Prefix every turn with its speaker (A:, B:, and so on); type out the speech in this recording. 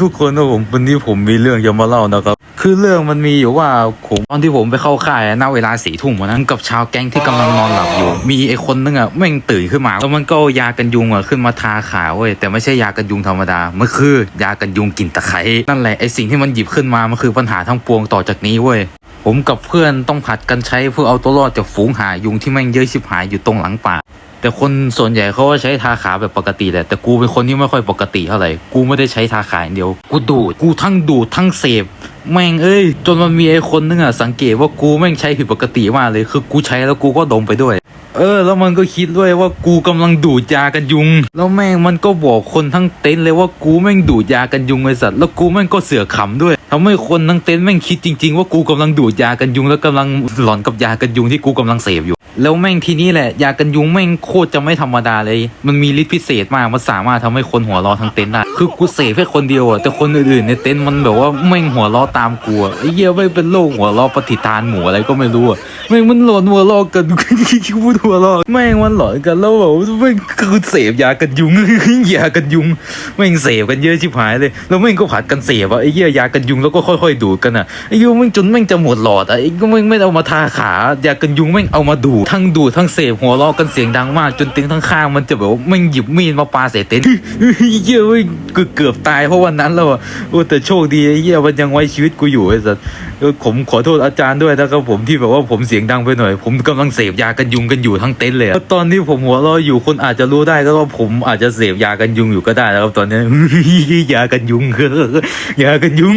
A: ทุกคนนะผมวันนี้ผมมีเรื่องจะมาเล่านะครับ คือเรื่องมันมีอยู่ว่าผมตอนที่ผมไปเข้าค่ายอะเวลาสี่ทุ่มวันนั้นกับชาวแก๊งที่กำลังนอนหลับอยู่ มีไอ้คนนึงอะแม่งตื่นขึ้นมาแล้วมันก็ยากันยุงอะขึ้นมาทาขาเว้ยแต่ไม่ใช่ยากันยุงธรรมดามันคือยากันยุงกลิ่นตะไคร้นั่นแหละไอ้สิ่งที่มันหยิบขึ้นมามันคือปัญหาทั้งปวงต่อจากนี้เว้ยผมกับเพื่อนต้องผัดกันใช้เพื่อเอาตัวรอดจากฝูงหายุงที่แม่งเยอะชิบหายอยู่ตรงหลังป่า แต่คนส่วนใหญ่เขาก็ใช้ทาขาแบบปกติแหละแต่กูเป็นคนที่ไม่ค่อยปกติเท่าไหร่กูไม่ได้ใช้ทาขาอย่างเดียว กูดูดกูทั้งดูดทั้งเสพแม่งเอ้ย จนมันมีไอ้คนนึงอะสังเกตว่ากูแม่งใช้ผิดปกติมากเลย คือกูใช้แล้วกูก็ดมไปด้วย เออ แล้วมันก็คิดด้วยว่ากูกำลังดูดยากันยุง แล้วแม่งมันก็บอกคนทั้งเต็นท์เลยว่ากูแม่งดูดยากันยุงไอ้สัตว์แล้วกูแม่งก็เสือกขำด้วย ทำให้คนทั้งเต็นท์แม่งคิดจริง ๆ ว่ากูกำลังดูดยากันยุงแล้วกำลังหลอนกับยากันยุงที่กูกำลังเสพอยู่ แล้วแม่งทีนี้แหละยากันยุงแม่งโคตรจะไม่ธรรมดาเลย มันมีฤทธิ์พิเศษมากมันสามารถทำให้คนหัวราะทั้งเต็นท์ได้คือกูเสพแค่คนเดียวอะแต่คนอื่นๆในเต็นท์มันแบบว่าแม่งหัวราะตามกูไอ้เหี้ยไม่เป็นโรคหัวราะปฏิทานหมูอะไรก็ไม่รู้อะแม่งมันหลอนหัวเราะกันพูดหัวเราะแม่งมันหลอนกันแล้วแบบแม่งคือเสพยากันยุงยากันยุงแม่งเสพกันเยอะชิบหายเลยแล้วแม่งก็ผัดกันเสพอะไอ้เหี้ยยากันยุงแล้วก็ค่อยๆดูดกันอะไอ้เหี้ยแม่งจนแม่งจะหมดหลอดอะไอ้ก็แม่งไม่เอามาทาขายากันยุงแม่งเอามาดูดทั้งดูดทั้งเสพหัวเราะกันเสียงดังมากจนเต็นท์ทั้งข้างมันจะแบบว่าแม่งหยิบมีดมาปาใส่เต็นท์เหี้ยแม่งกูเกือบตายเพราะวันนั้นแล้วอะโอ้แต่โชคดีไอ้เหี้ยมันยังไว้ชีวิตกูอยู่ไอ้สัสผมขอโทษอาจารย์ด้วยนะครับผมที่แบบว่าผมเสียงดังไปหน่อย ผมกำลังเสพยากันยุงกันอยู่ทั้งเต็นท์เลยตอนที่ผมหัวเราะอยู่คนอาจจะรู้ได้ก็ว่าผมอาจจะเสพยากันยุงอยู่ก็ได้นะครับตอนนี้ยากันยุงยากันยุง